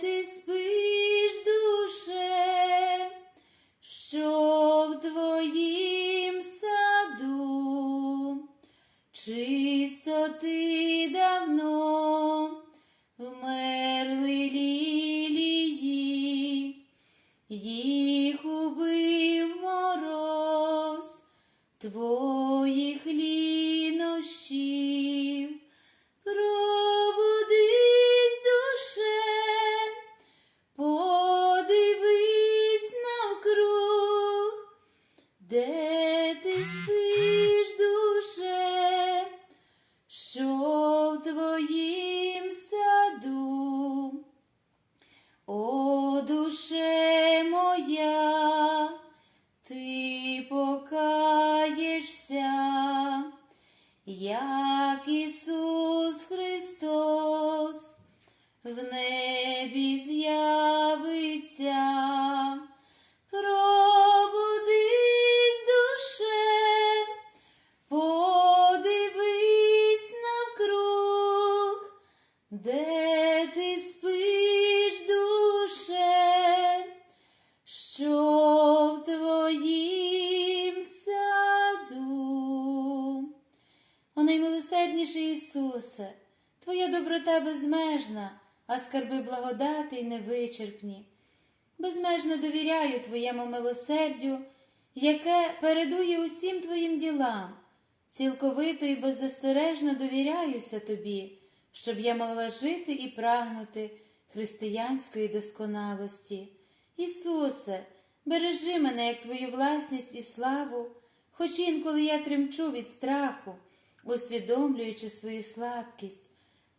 this de безмежна, а скарби благодати й невичерпні. Безмежно довіряю Твоєму милосердю, яке передує усім Твоїм ділам. Цілковито і беззастережно довіряюся Тобі, щоб я могла жити і прагнути християнської досконалості. Ісусе, бережи мене як Твою власність і славу, хоч інколи я тремчу від страху, усвідомлюючи свою слабкість,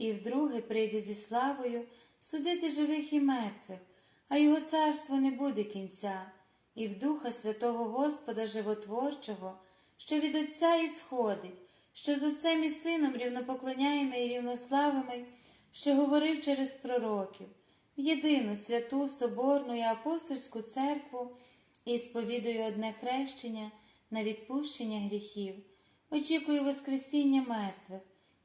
і вдруге прийде зі славою судити живих і мертвих, а його царство не буде кінця, і в Духа Святого Господа Животворчого, що від Отця ісходить, що з Отцем і Сином рівнопоклоняємо і рівнославимо, що говорив через пророків, в єдину святу Соборну і апостольську церкву і сповідую одне хрещення на відпущення гріхів, очікую Воскресіння мертвих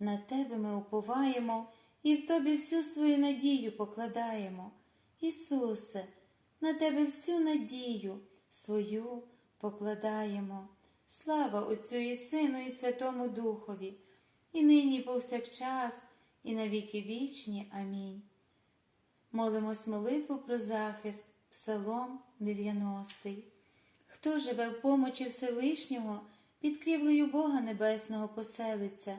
На Тебе ми уповаємо і в Тобі всю свою надію покладаємо. Ісусе, на Тебе всю надію свою покладаємо. Слава Отцю і Сину, і Святому Духові, і нині, повсякчас, і на віки вічні. Амінь. Молимось молитву про захист, Псалом 90. Хто живе в помочі Всевишнього, під крівлею Бога Небесного поселиться,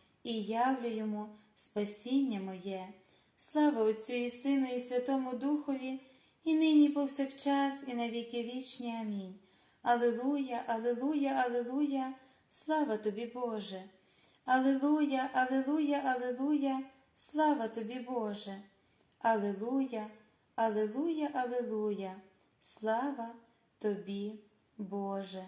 і явлю йому спасіння моє. Слава Отцю і Сину, і Святому Духові, і нині, повсякчас, і на віки вічні. Амінь. Алилуя, Алилуя, Алилуя, слава тобі, Боже. Алилуя, Алилуя, Алилуя, слава тобі, Боже. Алилуя, Алилуя, Алилуя, слава тобі, Боже.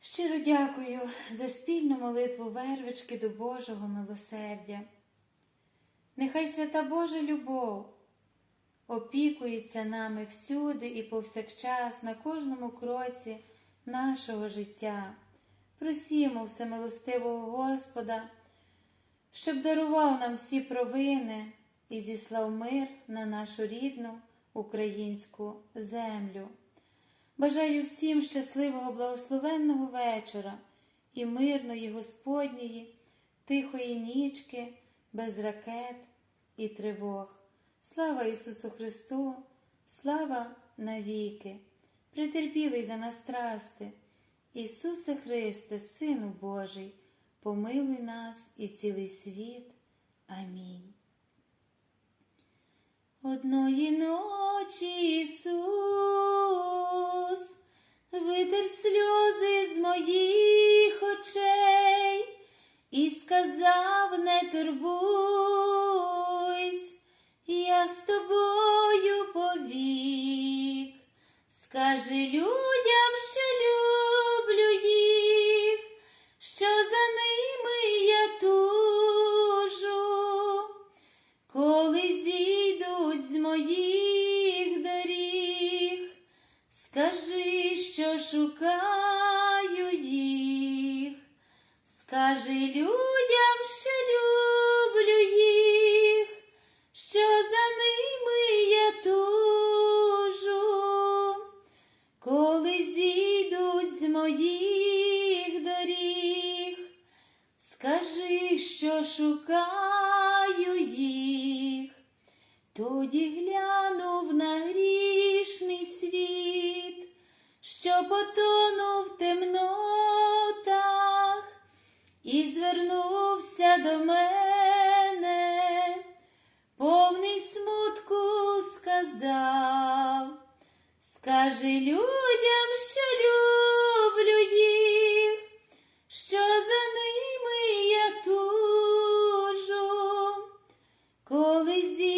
Щиро дякую за спільну молитву вервички до Божого милосердя. Нехай свята Божа любов опікується нами всюди і повсякчас на кожному кроці нашого життя. Просімо всемилостивого Господа, щоб дарував нам всі провини і зіслав мир на нашу рідну українську землю. Бажаю всім щасливого, благословенного вечора і мирної Господньої, тихої нічки, без ракет і тривог. Слава Ісусу Христу, слава навіки, претерпівий за нас страсти, Ісусе Христе, Сину Божий, помилуй нас і цілий світ. Амінь. Одної ночі Ісус витер сльози з моїх очей і сказав, не турбуйсь, тобою повік. Скажи людям, скажи людям, що люблю їх, що за ними я тужу, коли зійдуть з моїх доріг, скажи, що шукаю їх, тоді глянув на грішний світ, що потонув в темнотах, і звернувся до мене, повний смутку сказав. Скажи людям, що люблю їх, що за ними я тужу, коли зійдуть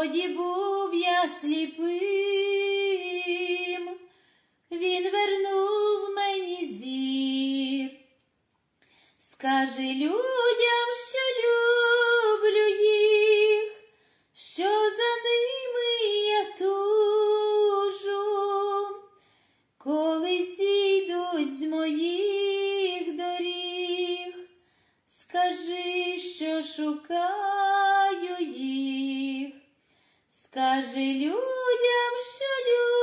тоді був я сліпим, Він вернув мені зір. Скажи людям, що люблю їх, що за ними я тужу, коли зійдуть з моїх доріг, скажи, що шукаю Скажи людям, що люди.